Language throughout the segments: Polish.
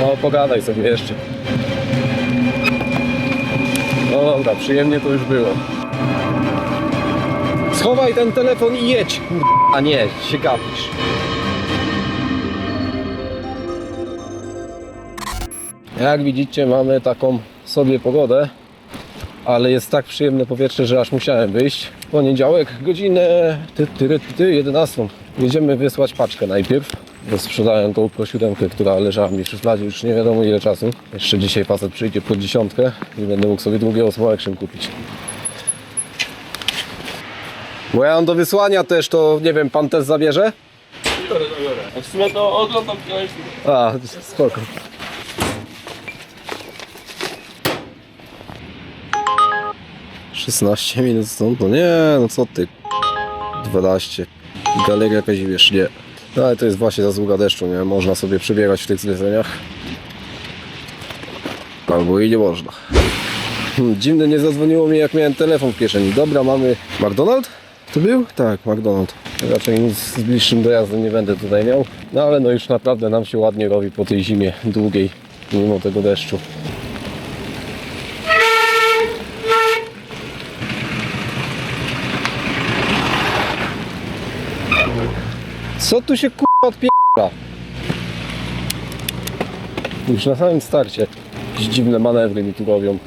No, pogadaj sobie jeszcze. No dobra, przyjemnie to już było. Schowaj ten telefon i jedź, kur... A nie, się gapisz. Jak widzicie, mamy taką sobie pogodę, ale jest tak przyjemne powietrze, że aż musiałem wyjść. Poniedziałek, godzinę ty, ty, ty, ty, 11. Jedziemy wysłać paczkę najpierw, sprzedałem tą Pro 7, która leżała mi w szufladzie już nie wiadomo ile czasu. Jeszcze dzisiaj facet przyjdzie po dziesiątkę i będę mógł sobie drugiego Slow Action kupić. Bo ja mam do wysłania też, to nie wiem, pan też zabierze? Biorę, to biorę. W sumie to oglądam kiedyś. A, spoko. Szesnaście minut stąd? No nie, no co ty? 12. Galeria Kazimierz, nie. No ale to jest właśnie zasługa deszczu, nie? Można sobie przebierać w tych zleceniach. Albo i nie można. Hmm, Dziwne, nie zadzwoniło mi jak miałem telefon w kieszeni. Dobra, mamy... McDonald? To był? Tak, McDonald. Raczej nic z bliższym dojazdem nie będę tutaj miał. No ale no już naprawdę nam się ładnie robi po tej zimie długiej, mimo tego deszczu. Co tu się kurwa odpiera? Już na samym starcie jakieś dziwne manewry mi tu robią.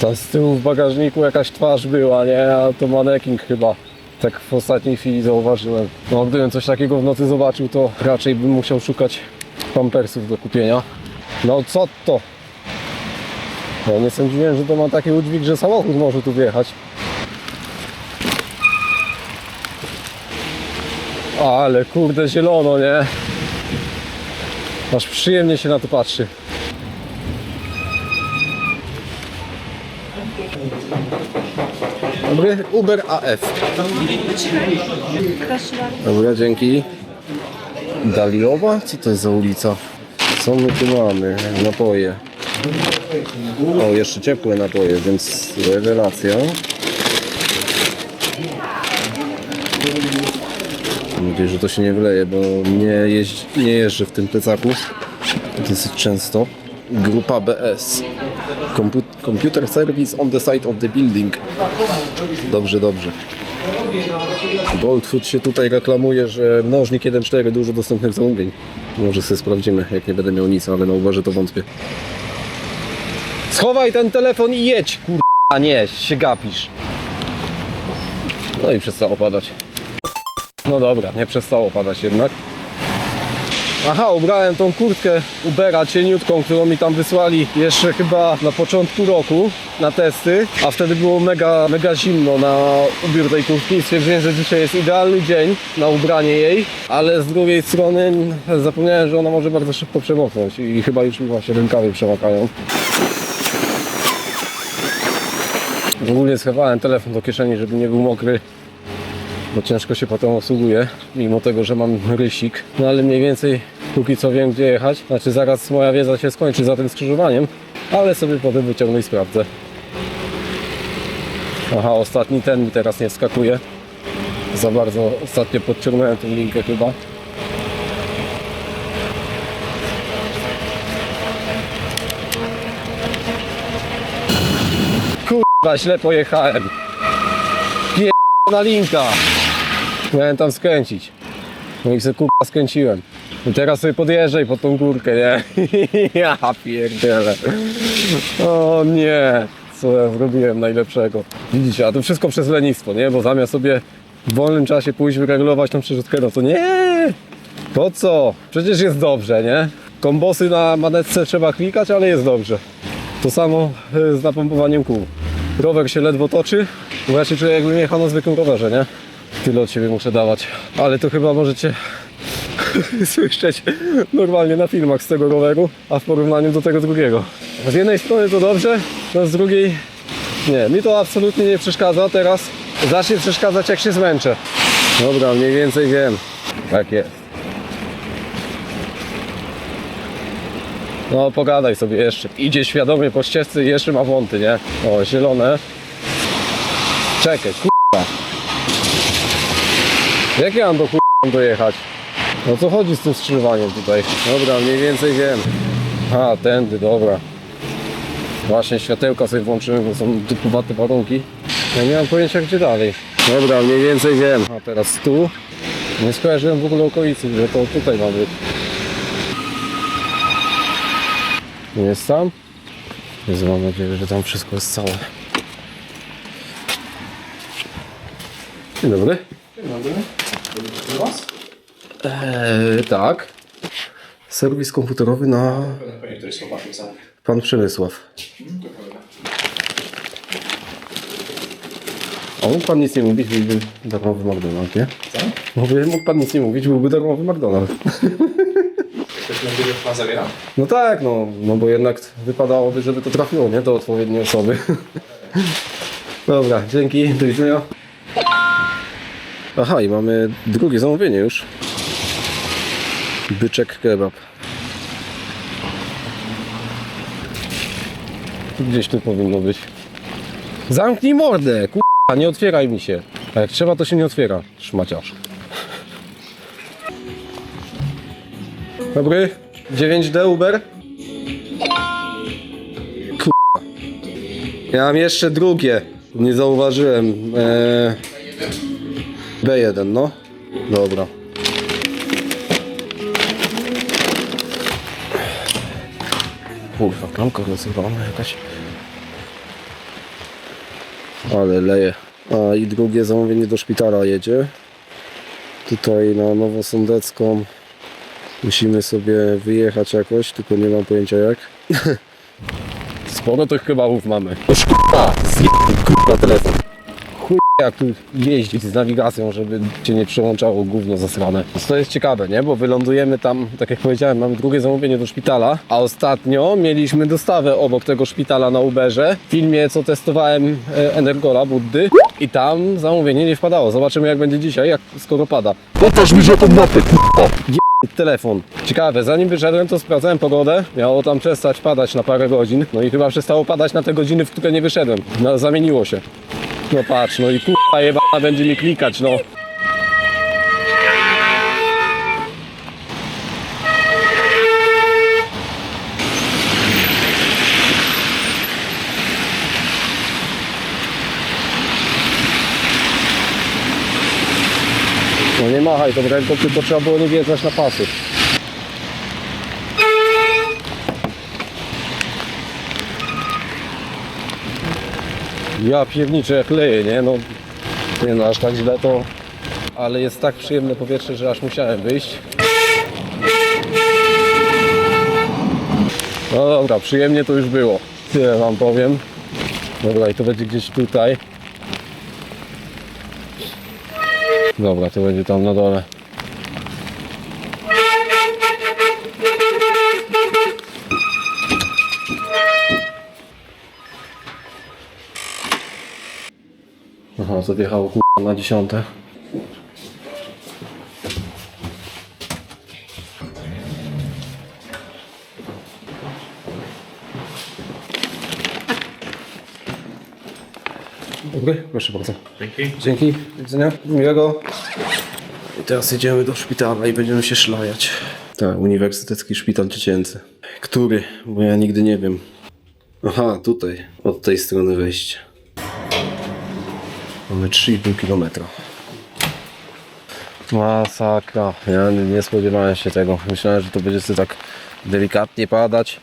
Tam z tyłu w bagażniku jakaś twarz była, nie? A to manekin chyba. Tak w ostatniej chwili zauważyłem. No, gdybym coś takiego w nocy zobaczył, to raczej bym musiał szukać pampersów do kupienia. No co to? No, nie sądziłem, że to ma taki udźwig, że samochód może tu wjechać. Ale kurde zielono, nie? Aż przyjemnie się na to patrzy. Dobry, Uber AF. Dobra, dzięki. Daliowa? Co to jest za ulica? Co my tu mamy? Napoje. O, jeszcze ciepłe napoje, więc rewelacja. Nadzieję, że to się nie wleje, bo nie, jeździ, nie jeżdżę w tym plecaku dosyć często. Grupa BS. Compu- Computer Service on the side of the building. Dobrze, dobrze. Bolt Food się tutaj reklamuje, że mnożnik 1.4 dużo dostępnych zamówień. Może sobie sprawdzimy, jak nie będę miał nic, ale na uważę to wątpię. Schowaj ten telefon i jedź, kur... A nie, się gapisz. No i przestało padać. No dobra, nie przestało padać jednak. Aha, ubrałem tą kurtkę Ubera cieniutką, którą mi tam wysłali jeszcze chyba na początku roku na testy, a wtedy było mega, mega zimno na ubiór tej kurtki i stwierdziłem, że dzisiaj jest idealny dzień na ubranie jej, ale z drugiej strony zapomniałem, że ona może bardzo szybko przemoknąć i chyba już mi właśnie rękawy przemakają. Ogólnie schowałem telefon do kieszeni, żeby nie był mokry bo ciężko się potem obsługuje, mimo tego, że mam rysik. No ale mniej więcej póki co wiem, gdzie jechać. Znaczy zaraz moja wiedza się skończy za tym skrzyżowaniem, ale sobie potem wyciągnę i sprawdzę. Aha, ostatni ten mi teraz nie wskakuje. Za bardzo ostatnio podciągnąłem tę linkę chyba. Kurwa, źle pojechałem. na linka. Miałem tam skręcić. No i sobie kurwa skręciłem. I teraz sobie podjeżdżaj pod tą górkę, nie? ja pierdzielę. O nie. Co ja zrobiłem najlepszego. Widzicie, a to wszystko przez lenistwo, nie? Bo zamiast sobie w wolnym czasie pójść wyregulować tą przerzutkę, no to nie. Po co? Przecież jest dobrze, nie? Kombosy na manetce trzeba klikać, ale jest dobrze. To samo y, z napompowaniem kół. Rower się ledwo toczy, bo ja się czuję jakbym jechał na zwykłym rowerze, nie? Tyle od siebie muszę dawać. Ale to chyba możecie słyszeć normalnie na filmach z tego roweru, a w porównaniu do tego drugiego. Z jednej strony to dobrze, no z drugiej nie. Mi to absolutnie nie przeszkadza. Teraz zacznie przeszkadzać jak się zmęczę. Dobra, mniej więcej wiem. Tak jest. No pogadaj sobie jeszcze. Idzie świadomie po ścieżce i jeszcze ma wąty, nie? O, zielone. Czekaj. Jak ja mam do kurwa dojechać. No co chodzi z tym skrzyżowaniem tutaj? Dobra, mniej więcej wiem. A, tędy, dobra. Właśnie światełka sobie włączymy, bo są typowate warunki. Ja nie mam pojęcia gdzie dalej. Dobra, mniej więcej wiem. A teraz tu. Nie skojarzyłem w ogóle okolicy, że to tutaj ma być. Nie jest tam? Jezu, mam nadzieję, że tam wszystko jest całe. Dzień dobry. Eee, tak. Serwis komputerowy na pan Przemysław. A mógł pan nic nie mówić, byłby darmowy McDonald's, nie? Co? Mówię, mógł pan nic nie mówić, byłby darmowy McDonald's. Ktoś będzie pan zabiera? No tak, no, no bo jednak wypadałoby, żeby to trafiło, nie? Do odpowiedniej osoby. Dobra, dzięki, do widzenia. Aha, i mamy drugie zamówienie już. Byczek kebab. Gdzieś tu powinno być. Zamknij mordę, k***a, nie otwieraj mi się. A jak trzeba, to się nie otwiera, szmaciarz. Dobry, 9D Uber. Kurwa. Ja mam jeszcze drugie. Nie zauważyłem. Eee... B1, no. Dobra. Kurwa, klamka rozrywana jakaś. Ale leje. A i drugie zamówienie do szpitala jedzie. Tutaj na Nowosądecką Musimy sobie wyjechać jakoś, tylko nie mam pojęcia jak. Sporo tych kebabów mamy. Oż kurwa, zjebany kurwa telefon. Jak tu jeździć z nawigacją, żeby cię nie przełączało gówno zasrane. Więc To jest ciekawe, nie? Bo wylądujemy tam, tak jak powiedziałem, mamy drugie zamówienie do szpitala, a ostatnio mieliśmy dostawę obok tego szpitala na Uberze. W filmie, co testowałem e, Energola Buddy i tam zamówienie nie wpadało. Zobaczymy jak będzie dzisiaj, jak skoro pada. Pokaż mi, że to mapy. Telefon. Ciekawe, zanim wyszedłem, to sprawdzałem pogodę. Miało tam przestać padać na parę godzin. No i chyba przestało padać na te godziny, w które nie wyszedłem. No, zamieniło się. No patrz, no i kurwa jebana będzie mi klikać, no. No nie machaj tą ręką, tylko trzeba było nie wjeżdżać na pasy. Ja pierniczę jak nie? No, nie no, aż tak źle to... Ale jest tak przyjemne powietrze, że aż musiałem wyjść. No dobra, przyjemnie to już było. Tyle wam powiem. Dobra, i to będzie gdzieś tutaj. Dobra, to będzie tam na dole. Zawjechało k***a na dziesiąte. Dobry, proszę bardzo. Dzięki. Dzięki, do widzenia, miłego. I teraz jedziemy do szpitala i będziemy się szlajać. Tak, Uniwersytecki Szpital Dziecięcy. Który? Bo ja nigdy nie wiem. Aha, tutaj, od tej strony wejście. Mamy 3,5 km. Masakra. Ja nie nie spodziewałem się tego. Myślałem, że to będzie sobie tak delikatnie padać.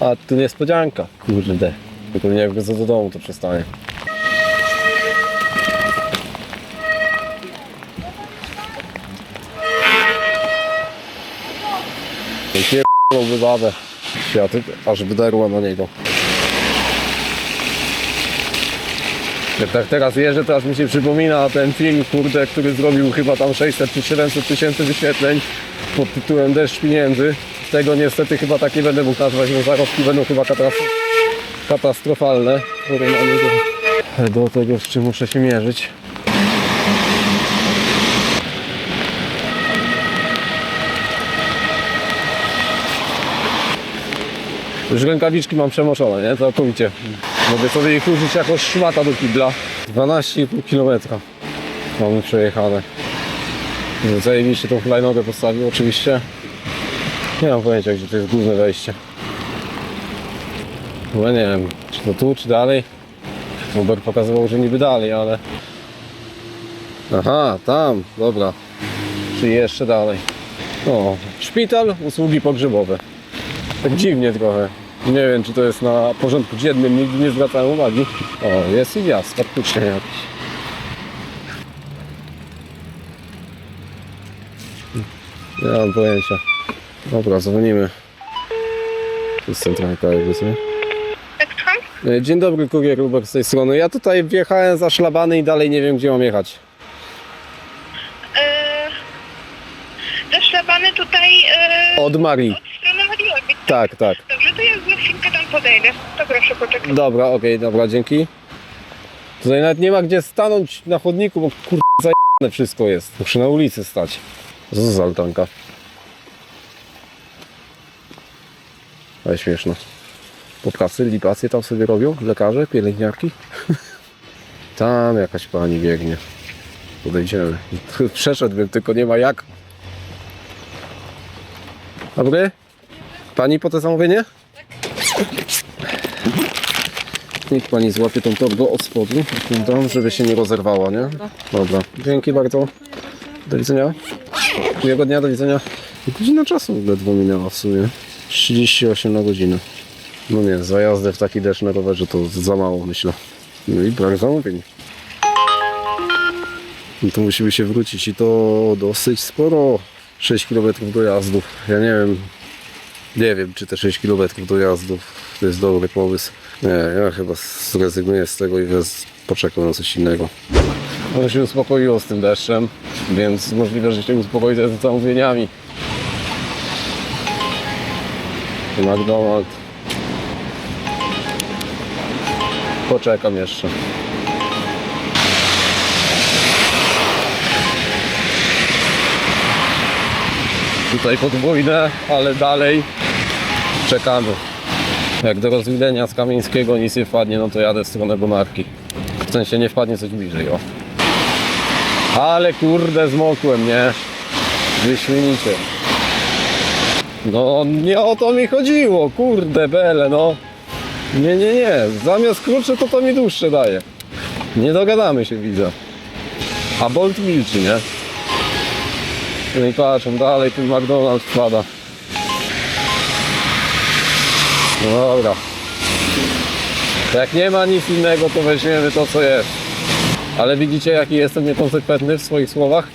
A tu niespodzianka. Kurde. Tylko nie jak wrócę do domu, to przestanie. Pierdoląby babę. Światy, aż wydarła na niego. Tak teraz jeżdżę, aż mi się przypomina ten film, kurde, który zrobił chyba tam 600 czy 700 tysięcy wyświetleń pod tytułem Deszcz Pieniędzy. Tego niestety chyba tak nie będę mógł nazwać, bo zarobki będą chyba katastrof katastrofalne. w porównaniu Do, tego, z czym muszę się mierzyć. Już rękawiczki mam przemoczone, nie? Całkowicie. Mogę sobie ich użyć jako szmata do kibla. 12,5 km mamy przejechane. Zajebiście tą hulajnogę postawił oczywiście. Nie mam pojęcia gdzie to jest główne wejście. Chyba nie wiem, czy to tu, czy dalej. Uber pokazywał, że niby dalej, ale... Aha, tam, dobra. Czyli jeszcze dalej. O, szpital, usługi pogrzebowe. Tak dziwnie trochę. Nie wiem, czy to jest na porządku dziennym, nigdy nie zwracałem uwagi. O, jest i wjazd, faktycznie jakiś. Nie mam pojęcia. Dobra, dzwonimy. To jest sobie. Tak, słucham? E, Dzień dobry, kurier Uber z tej strony. Ja tutaj wjechałem za szlabany i dalej nie wiem, gdzie mam jechać. Eee, Te szlabany tutaj e, Od Marii. od strony Mariowi. Tak, tak. To ja za chwilkę tam podejdę. To proszę. Dobra, okej, dobra, dzięki. Tutaj nawet nie ma gdzie stanąć na chodniku, bo kur... zajebane wszystko jest. Muszę na ulicy stać. Za altanka? Ale śmieszno. Popkasy, lipacje tam sobie robią? Lekarze, pielęgniarki? tam jakaś pani biegnie. Podejdziemy. Przeszedłbym, tylko nie ma jak. Dobry? Pani po te zamówienie? Niech pani złapie tą torbę od spodu, żeby się nie rozerwała, nie? Dobra. Dzięki bardzo. Do widzenia. Miłego dnia, do widzenia. Godzina czasu ledwo minęła w sumie. 38 na godzinę. No nie, za jazdę w taki deszcz na rowerze to za mało, myślę. No i brak zamówień. No to musimy się wrócić i to dosyć sporo. 6 km do jazdu. Ja nie wiem, nie wiem, czy te 6 km do jazdu to jest dobry pomysł. Nie, ja chyba zrezygnuję z tego i poczekam na coś innego. Ono się uspokoiło z tym deszczem, więc możliwe, że się uspokoi ze zamówieniami. McDonald's. Poczekam jeszcze. Tutaj podwójne, ale dalej czekamy. Jak do rozwidlenia z Kamieńskiego nic nie wpadnie, no to jadę w stronę Bonarki. W sensie nie wpadnie coś bliżej, o. Ale kurde, zmokłem, nie? Wyśmienicie. No nie o to mi chodziło, kurde bele, no. Nie, nie, nie. Zamiast krótsze, to to mi dłuższe daje. Nie dogadamy się, widzę. A Bolt milczy, nie? No i patrzą, dalej ten McDonald's wpada. No dobra. Jak nie ma nic innego, to weźmiemy to, co jest. Ale widzicie, jaki jestem niekonsekwentny w swoich słowach?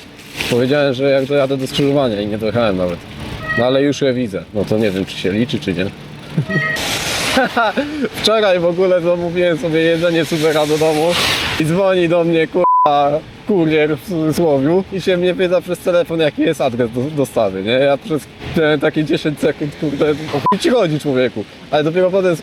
Powiedziałem, że jak dojadę do skrzyżowania i nie dojechałem nawet. No ale już je widzę. No to nie wiem, czy się liczy, czy nie. Wczoraj w ogóle zamówiłem sobie jedzenie supera do domu i dzwoni do mnie kurwa kurier w cudzysłowiu i się mnie pyta przez telefon jaki jest adres do, dostawy, nie? Ja przez te, takie 10 sekund kurde, o chuj ci chodzi człowieku. Ale dopiero potem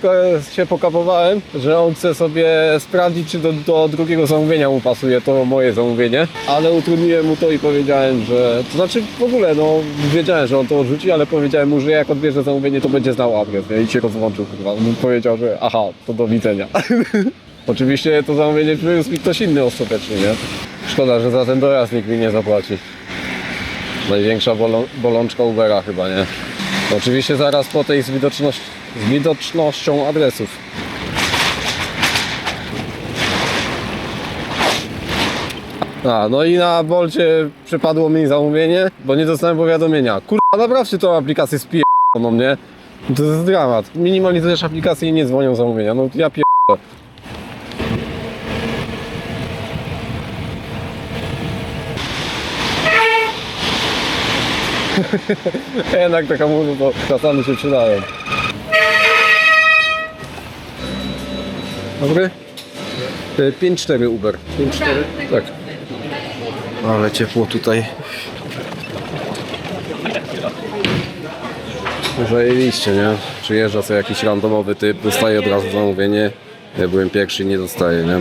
się pokapowałem, że on chce sobie sprawdzić czy do, do drugiego zamówienia mu pasuje to moje zamówienie, ale utrudniłem mu to i powiedziałem, że to znaczy w ogóle no wiedziałem, że on to odrzuci, ale powiedziałem mu, że jak odbierze zamówienie to będzie znał adres, nie? I się rozłączył kurwa. On powiedział, że aha, to do widzenia. Oczywiście to zamówienie przywiózł mi ktoś inny ostatecznie, nie? Szkoda, że za ten dojazd nikt mi nie zapłaci. Największa bolą, bolączka Ubera chyba, nie? Oczywiście zaraz po tej z, widoczność, z widocznością adresów. A, no i na Bolcie przypadło mi zamówienie, bo nie dostałem powiadomienia. Kurwa, naprawcie tą aplikację z mnie. To jest dramat. Minimalizujesz aplikację i nie dzwonią zamówienia. No ja pier... Jednak te hamuzy to czasami się przydają. Dobry? E, 5-4 Uber. 5-4? Tak. Ale ciepło tutaj. Zajebiście, nie? Przyjeżdża sobie jakiś randomowy typ, dostaje od razu zamówienie. Ja byłem pierwszy i nie dostaję, nie?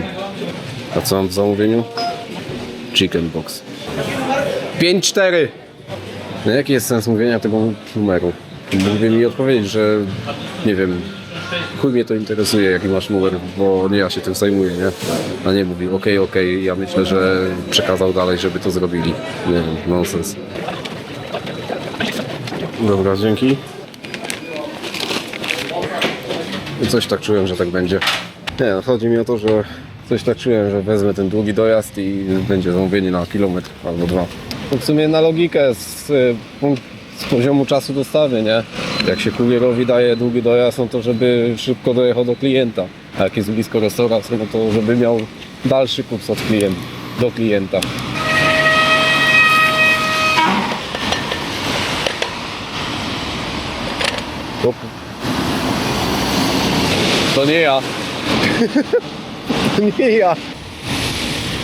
A co mam w zamówieniu? Chicken box. 5-4! No jaki jest sens mówienia tego numeru? Mógłby mi odpowiedzieć, że nie wiem, chuj mnie to interesuje, jaki masz numer, bo nie ja się tym zajmuję, nie? A nie mówi, okej, okej, ja myślę, że przekazał dalej, żeby to zrobili. Nie wiem, nonsens. Dobra, dzięki. Coś tak czułem, że tak będzie. Nie, no, chodzi mi o to, że coś tak czułem, że wezmę ten długi dojazd i będzie zamówienie na kilometr albo dwa. To w sumie na logikę z, y, z poziomu czasu dostawy, nie? Jak się kurierowi daje długi dojazd, no to żeby szybko dojechał do klienta. A jak jest blisko restauracji, no to żeby miał dalszy kurs od klienta, do klienta. Hop. To nie ja. to nie ja.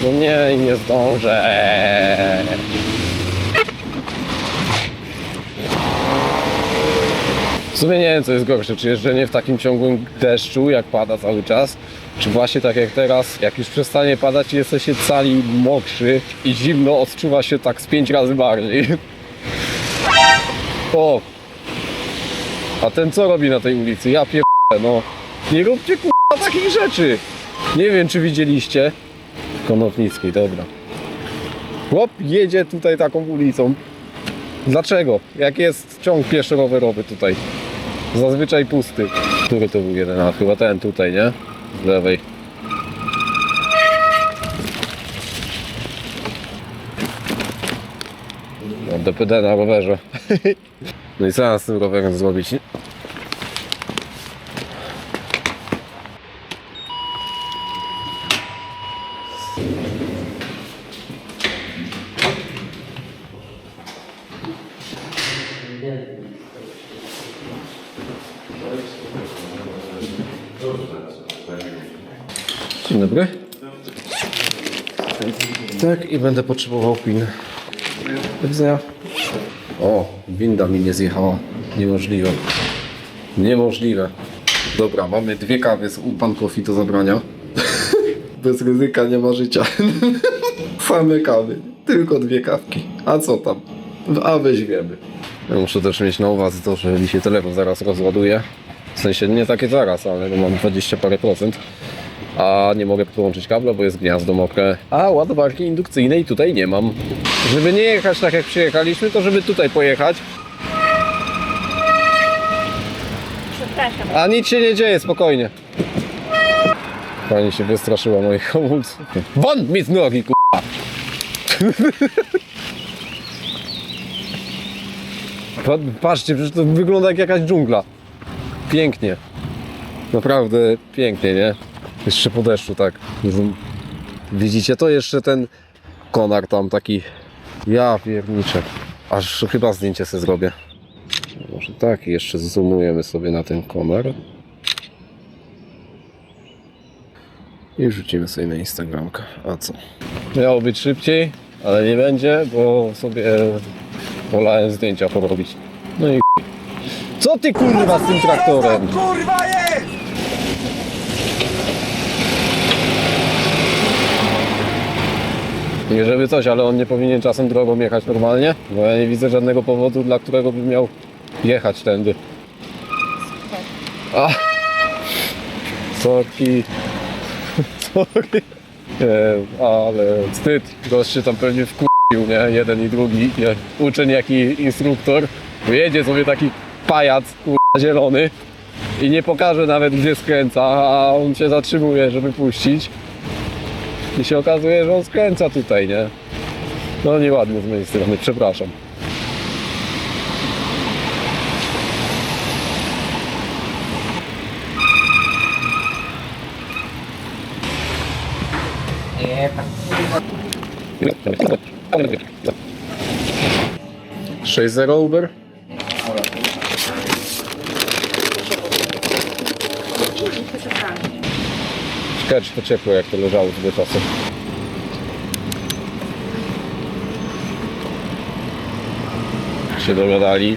No nie, nie zdążę. W sumie nie wiem, co jest gorsze, czy jeżdżenie w takim ciągłym deszczu, jak pada cały czas, czy właśnie tak jak teraz, jak już przestanie padać i jesteście cali mokrzy i zimno, odczuwa się tak z pięć razy bardziej. O! A ten co robi na tej ulicy? Ja pierdolę, no. Nie róbcie kurwa takich rzeczy. Nie wiem, czy widzieliście. Konopnickiej, dobra. Chłop jedzie tutaj taką ulicą. Dlaczego? Jak jest ciąg pieszo-rowerowy tutaj? Zazwyczaj pusty. Który to był jeden? A chyba ten tutaj, nie? Z lewej. No, DPD na rowerze. No i co z tym rowerem zrobić? Dzień dobry. Tak, i będę potrzebował pin. Do widzenia. O, winda mi nie zjechała. Niemożliwe. Niemożliwe. Dobra, mamy dwie kawy z u pan Kofi do zabrania. Bez ryzyka nie ma życia. Same kawy. Tylko dwie kawki. A co tam? A weźmiemy. Ja muszę też mieć na uwadze to, że mi się telefon zaraz rozładuje. W sensie nie takie zaraz, ale mam 20 parę procent. A nie mogę podłączyć kabla, bo jest gniazdo mokre. A ładowarki indukcyjnej tutaj nie mam. Żeby nie jechać tak jak przyjechaliśmy, to żeby tutaj pojechać. Przepraszam. A nic się nie dzieje, spokojnie. Pani się wystraszyła moich hamulców. Won mi z nogi, k***a! Pa- Patrzcie, przecież to wygląda jak jakaś dżungla. Pięknie. Naprawdę pięknie, nie? Jeszcze po deszczu, tak. Widzicie to? Jeszcze ten konar tam taki... Ja pierniczę. Aż chyba zdjęcie sobie zrobię. Może tak, jeszcze zoomujemy sobie na ten konar. I wrzucimy sobie na Instagramkę. A co? Miało być szybciej, ale nie będzie, bo sobie wolałem zdjęcia porobić. No i Co ty kurwa z tym traktorem? Kurwa jest! Nie żeby coś, ale on nie powinien czasem drogą jechać normalnie, bo ja nie widzę żadnego powodu, dla którego by miał jechać tędy. A! Sorki. Sorry. Nie, ale wstyd. Gość tam pewnie wkurzył, nie? Jeden i drugi. Uczeń jak i instruktor. Jedzie sobie taki pajac, kurwa, zielony i nie pokaże nawet gdzie skręca, a on się zatrzymuje, żeby puścić. I się okazuje, że on skręca tutaj, nie? No nieładnie z mojej strony, przepraszam. Sześć zero Uber? Ciekawe czy to ciepło jak to leżało tyle czasu. Się dogadali.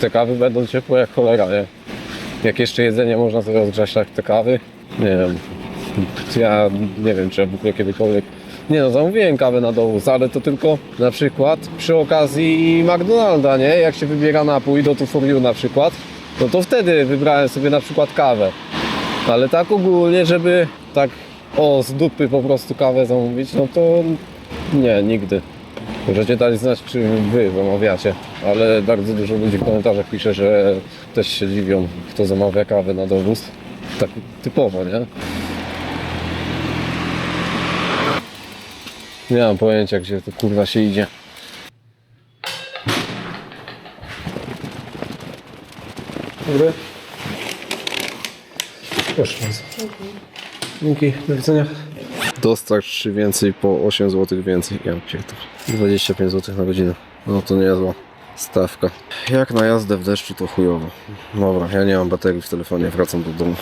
Te kawy będą ciepłe jak cholera, nie? Jak jeszcze jedzenie można sobie rozgrzać tak te kawy. Nie wiem. Ja nie wiem, czy ja w ogóle kiedykolwiek. Nie no, zamówiłem kawę na dowóz, ale to tylko na przykład przy okazji McDonalda, nie? Jak się wybiera napój do tu for you na przykład, no to wtedy wybrałem sobie na przykład kawę. Ale tak ogólnie, żeby tak o z dupy po prostu kawę zamówić, no to nie, nigdy. Możecie dać znać, czy wy zamawiacie, ale bardzo dużo ludzi w komentarzach pisze, że też się dziwią, kto zamawia kawę na dowóz. Tak typowo, nie? Nie mam pojęcia, gdzie to kurwa się idzie. Dobry. Proszę bardzo. Dzięki, do widzenia. Dostarcz więcej po 8 zł więcej. Ja pierdolę. 25 zł na godzinę. No to niezła stawka. Jak na jazdę w deszczu to chujowo. Dobra, ja nie mam baterii w telefonie, wracam do domu.